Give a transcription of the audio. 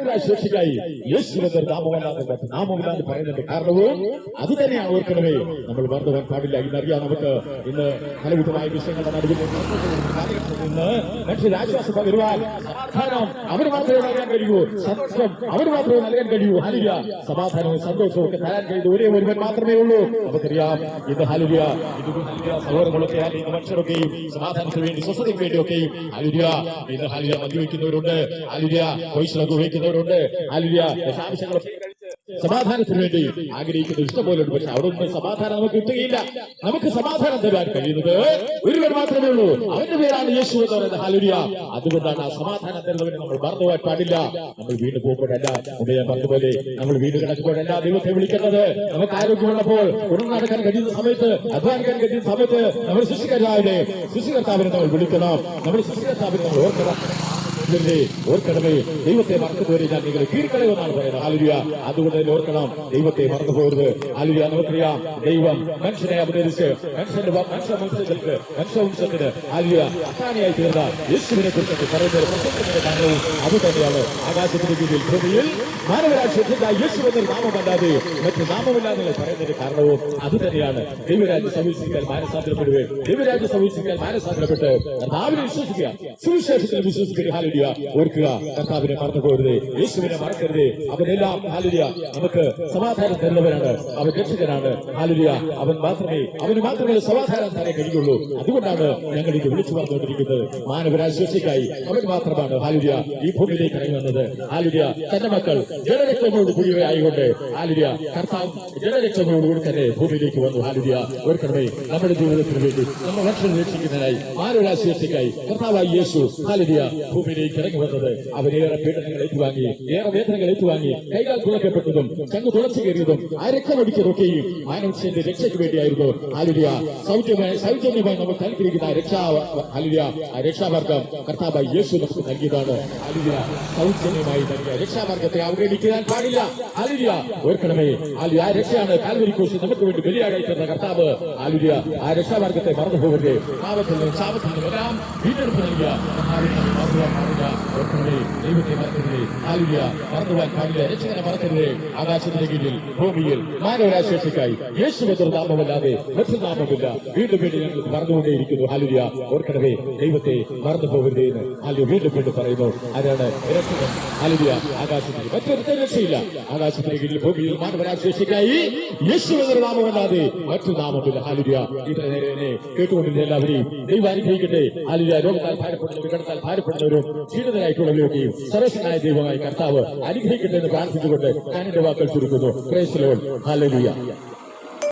ശിക്ഷയ്ക്കായി യേശുവിന്റെ നാമമല്ലാതെ മറ്റ് പറയുന്നതിന്റെ കാരണവും അത് തന്നെയാണ് ഓർക്കണമേ. നമ്മൾ മറന്നുപോകാൻ പാടില്ല. ഇന്നറിയാം നമുക്ക് ഇന്ന് ഇന്ന് മനുഷ്യർ ആശ്വാസം പകരുവാൻ സമാധാനം അവർ മാത്രമേ നൽകാൻ കഴിയൂ. സത്യം അവർ മാത്രമേ നൽകാൻ കഴിയൂ. ഹലിയ സമാധാനവും സന്തോഷവും ഒക്കെ തരാൻ കഴിയുന്ന ഒരേ ഒരുവൻ മാത്രമേ ഉള്ളൂ. നമുക്കറിയാം. ഇത് ഹലിയ ഇന്ന് മനുഷ്യരൊക്കെയും സമാധാനത്തിന് വേണ്ടി സ്വസ്ഥതയ്ക്ക് വേണ്ടിയൊക്കെയും. ഹലിയ ഇന്ന് ഹലിയ മദ്യവെക്കുന്നവരുണ്ട് ഹലിയ പൈസകളൊക്കെ ഉപയോഗിക്കുന്നവരുണ്ട് ആലുവ്യ ദശാംശങ്ങൾ സമാധാനത്തിന് വേണ്ടി ആഗ്രഹിക്കുന്ന. ഇഷ്ടംപോലെ ഉണ്ട് പക്ഷെ അവിടെ ഒന്നും സമാധാനം നമുക്ക് കിട്ടുകയില്ല. നമുക്ക് സമാധാനം തരാൻ കഴിയുന്നത് ഒരുവൻ മാത്രമേ ഉള്ളൂ. അവന്റെ പേരാണ് യേശു എന്ന് പറയുന്നത്. ഹാലുരിയ അതുകൊണ്ടാണ് ആ സമാധാനം തരുന്നവന് നമ്മൾ മറന്നുപോകാൻ പാടില്ല. നമ്മൾ വീട് പോകുമ്പോഴല്ല ഉദയ പറഞ്ഞതുപോലെ നമ്മൾ വീട് കിടക്കുമ്പോഴല്ല ദൈവത്തെ വിളിക്കുന്നത്. നമുക്ക് ആരോഗ്യമുള്ളപ്പോൾ ഉടൻ നടക്കാൻ കഴിയുന്ന സമയത്ത് അധ്വാനിക്കാൻ കഴിയുന്ന സമയത്ത് നമ്മൾ സൃഷ്ടികർത്താവിനെ സൃഷ്ടികർത്താവിനെ നമ്മൾ വിളിക്കണം. നമ്മൾ സൃഷ്ടികർത്താവിനെ നമ്മൾ ഓർക്കണം. ഇതിന്റെ ഓർക്കണമേ ദൈവത്തെ മറന്നുപോയി ഞാൻ നിങ്ങളെ കീഴ്ക്കളയുമെന്നാണ് പറയുന്നത്. ആലുരിയ അതുകൊണ്ട് തന്നെ ഓർക്കണം ദൈവത്തെ മറന്നുപോകരുത്. പോകരുത് ആലുരിയ നമുക്കറിയാം ദൈവം മനുഷ്യനെ അവതരിച്ച് മനുഷ്യന്റെ മനുഷ്യ വംശങ്ങൾക്ക് മനുഷ്യവംശത്തിന് ആലുരിയ അസാനിയായി തീർന്ന യേശുവിനെ കുറിച്ച് പറയുന്ന പ്രസംഗത്തിന്റെ കാരണവും അത് തന്നെയാണ്. ആകാശത്തിന്റെ കീഴിൽ ഭൂമിയിൽ മാനവരാജ്യത്തിന്റെ യേശു എന്നൊരു നാമമല്ലാതെ മറ്റു നാമമില്ലാതെ നിങ്ങൾ പറയുന്നതിന്റെ കാരണവും അത് തന്നെയാണ്. ദൈവരാജ്യം സംരക്ഷിക്കാൻ മാനസാന്തരപ്പെടുവേ. ദൈവരാജ്യം സംരക്ഷിക്കാൻ മാനസാന്തരപ്പെട്ട്. കർത്താവിനെ വിശ്വസിക്കുക സുവിശേഷത്തിൽ വിശ്വസിക്കുക. ഹാലിഡിയ ഓർക്കുക. കർത്താവിനെ മറന്നു പോകരുത് യേശുവിനെ മറക്കരുത്. അവനെല്ലാം ഹാലുലിയ നമുക്ക് സമാധാനം തരുന്നവനാണ് അവൻ രക്ഷകനാണ്. ഹാലുലിയ അവൻ മാത്രമേ അവന് മാത്രമേ സമാധാനം തരാൻ കഴിയുള്ളൂ അതുകൊണ്ടാണ് ഞങ്ങൾ ഇത് വിളിച്ചു പറഞ്ഞുകൊണ്ടിരിക്കുന്നത്. മാനവരാശ്വസിക്കായി അവൻ മാത്രമാണ് ഹാലുലിയ ഈ ഭൂമിയിലേക്ക് ഇറങ്ങി വന്നത്. ഹാലുലിയ തന്റെ മക്കൾ ജനരക്ഷങ്ങളോട് കൂടിയവരായിക്കൊണ്ട് ഹാലുലിയ കർത്താവ് ജനരക്ഷങ്ങളോടുകൂടി തന്നെ ഭൂമിയിലേക്ക് വന്നു. ഹാലിഡിയ ഓർക്കണമേ നമ്മുടെ ജീവിതത്തിന് വേണ്ടി നമ്മുടെ ഭക്ഷണം രക്ഷിക്കുന്നതിനായി മാനവരാശ്വസിക്കായി കർത്താവായി യേശു ഹാലുലിയ ഭൂമിയിലേക്ക് ഇറങ്ങി വന്നത് അവരേറെ പീഡനങ്ങൾ ഏറ്റുവാങ്ങി ഏറെ വേദനകൾ ഏറ്റുവാങ്ങി കൈകാൽ തുളക്കപ്പെട്ടതും ചങ്ങ് തുളച്ചു കയറിയതും ആ രക്തമൊടിക്കതൊക്കെയും മാനവന്റെ രക്ഷയ്ക്ക് വേണ്ടിയായിരുന്നു. ഹാലിഡിയ സൗജന്യമായി സൗജന്യമായി നമുക്ക് നൽകിയിരിക്കുന്ന രക്ഷാ ഹാലിഡിയ ആ രക്ഷാമാർഗം കർത്താവായി യേശു നമുക്ക് നൽകിയതാണ്. ഹാലിഡിയ സൗജന്യമായി നൽകിയ രക്ഷാമാർഗത്തെ അവഗണിക്കാൻ പാടില്ല. ഹാലിഡിയ ഓർക്കണമേ. ഹാലിയ ആ രക്ഷയാണ് കാൽവരി കോശി നമുക്ക് വേണ്ടി ബലിയാടായി തന്ന കർത്താവ്. ഹാലിഡിയ ആ രക്ഷാമാർഗത്തെ മറന്നു പോകരുത് പാപത്തിൽ നിന്നും ശാപത്തിൽ നിന്നും എല്ലാം വീണ്ടെടുപ്പ് നൽകിയ ഓർക്കണമേ ദൈവത്തെ മറക്കരുതേ ഹാലിഡിയ മറന്നുപോകാൻ പാടില്ല രക്ഷകനെ ആകാശത്തിന്റെ കീഴിൽ ഭൂമിയിൽ മാനവരാശേഷിക്കായി യേശു എന്നൊരു നാമമല്ലാതെ മറ്റു നാമമില്ല. വീണ്ടും വീണ്ടും ഞങ്ങൾ മറന്നുകൊണ്ടേയിരിക്കുന്നു. ഹാലിഡിയ ഓർക്കണമേ ദൈവത്തെ മറന്നു പോകരുതേ എന്ന് വീണ്ടും വീണ്ടും പറയുന്നു. ആരാണ് രക്ഷകൻ? ഹാലിഡിയ ആകാശത്തിൽ മറ്റൊരു രക്ഷയില്ല. ആകാശത്തിന്റെ കീഴിൽ ഭൂമിയിൽ മാനവരാശേഷിക്കായി യേശു എന്നൊരു നാമമല്ലാതെ മറ്റു നാമമില്ല. ഹാലിഡിയ ഇത്ര നേരെ കേട്ടുകൊണ്ടിരുന്ന എല്ലാവരെയും ദൈവം അനുഗ്രഹിക്കട്ടെ. ഹാലിഡിയ രോഗത്താൽ ഭാരപ്പെടുന്നവരും വികടത്താൽ ഭാരപ്പെടുന്നവരും ക്ഷീണിതരായിട്ടുള്ളവരെയൊക്കെയും സർവശനായ ദൈവമായി കർത്താവ് അനുഗ്രഹിക്കട്ടെ എന്ന് പ്രാർത്ഥിച്ചുകൊണ്ട് ഞാൻ എന്റെ വാക്കൾ ചുരുക്കുന്നു പ്രേസലോൺ ഹാലലിയ